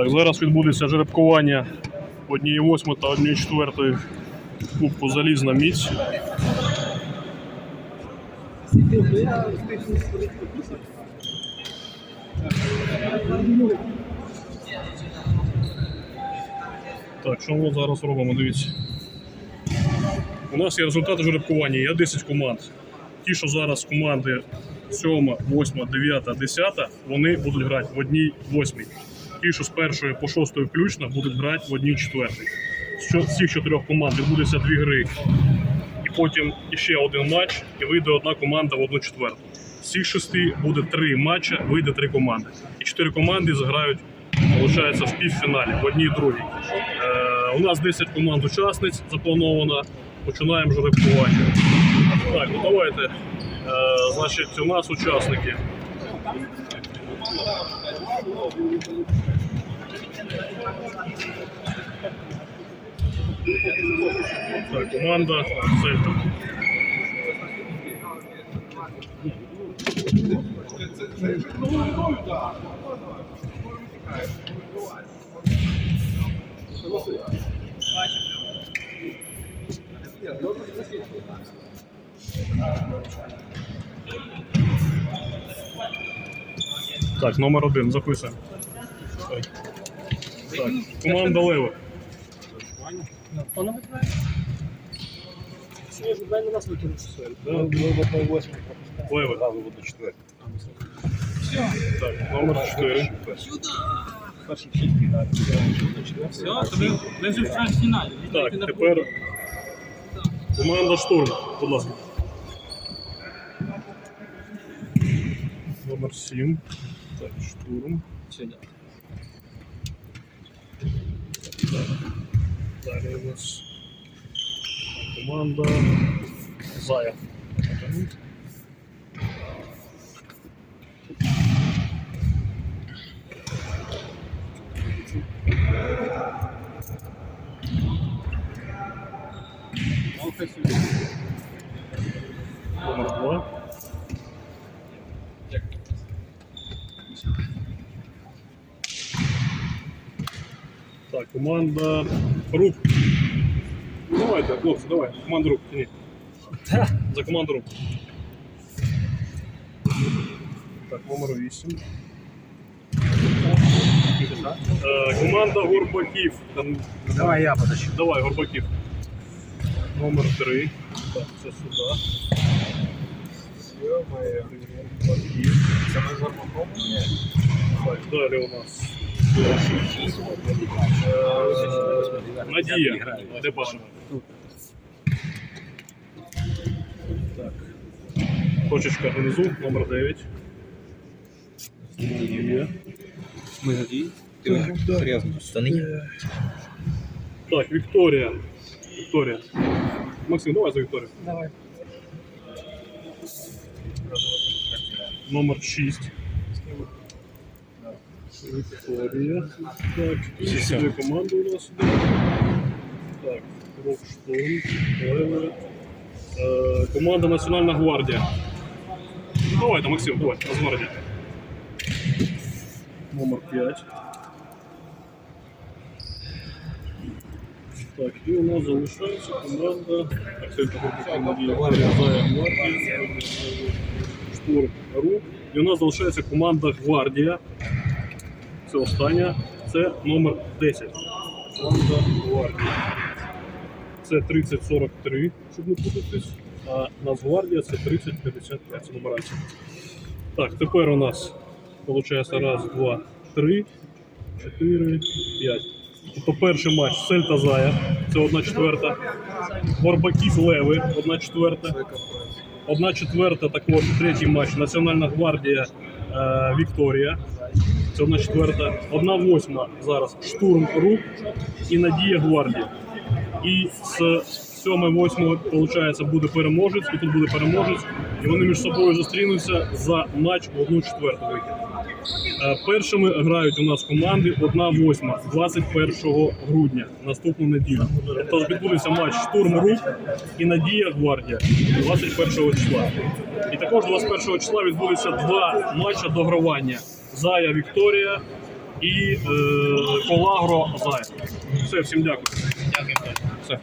Так, зараз відбудеться жеребкування однієї восьми та однієї четвертої кубку Залізна міць. Так, що ми зараз робимо? Дивіться. У нас є результати жеребкування, є 10 команд. Ті, що зараз команди 7, 8, 9, 10, вони будуть грати в одній восьмій. Ті, що з першої по шостої включно, будуть грати в одній четвертій. З цих чотирьох команд відбудеться дві гри, і потім іще один матч, і вийде одна команда в одну четверту. З цих шести буде три матчі, вийде три команди. І чотири команди заграють, виходить, в півфіналі, в одній і другій. Е, у нас 10 команд учасниць заплановано. Починаємо жеребкування. Так, ну давайте. Е, значить, у нас учасники. Так, команда Сельта. Цельта. Так, номер один, записуємо. Так, так. команда Лева. Лева. Так, номер 4. Все, тобі в фіналі. Так, тепер команда штурм, будь ласка. Номер 7. Так, штурм. Сюди. Далі у нас команда Зая. Так, команда Рук. Ну, Давайте, хлопці, давай. Команда Рук. Ні. За команду Рук. Так, номер 8. Е, команда Горбаків. Там, Давай я подожду. Давай, Горбаків. Номер 3. Так, це сюди. Горбаків. Так, далі у нас. Надія. Де Так. Точечка внизу, номер 9. Надія. Ми тоді. Серйозно. Це не я. Так, Вікторія. Вікторія. Максим, давай за Вікторію. Давай. Номер 6. Вікторія. Так, дві команди у нас іде. Так, Рокштон, Леве. Е, команда Національна гвардія. Давайте, Максим, давай, Нацгвардія. Номер 5. Так, і у нас залишається команда. Команда Штурм, Рук. І у нас залишається команда Гвардія. Це остання. Це номер 10. Команда Гвардія. Це 3043, щоб не путатись. А Нацгвардія це 3055. Це нумерація. Так, тепер у нас виходить раз, два, три, чотири, п'ять. Тобто перший матч Сельта Зая, це одна четверта. Горбаків Леви, одна четверта. Одна четверта, також третій матч Національна гвардія е, Вікторія. Це одна четверта. Одна восьма зараз штурм рук і Надія Гвардія. І з сьомої восьмої, виходить, буде переможець, і тут буде переможець. І вони між собою зустрінуться за матч в одну четверту вихід. Е, Першими грають у нас команди 1-8 21 грудня наступну неділю. Тобто відбудеться матч Штурм Рук і Надія Гвардія 21 числа. І також 21 числа відбудеться два матчі догравання. Зая Вікторія і е, Колагро Зая. Все, всім дякую. Дякую. Все.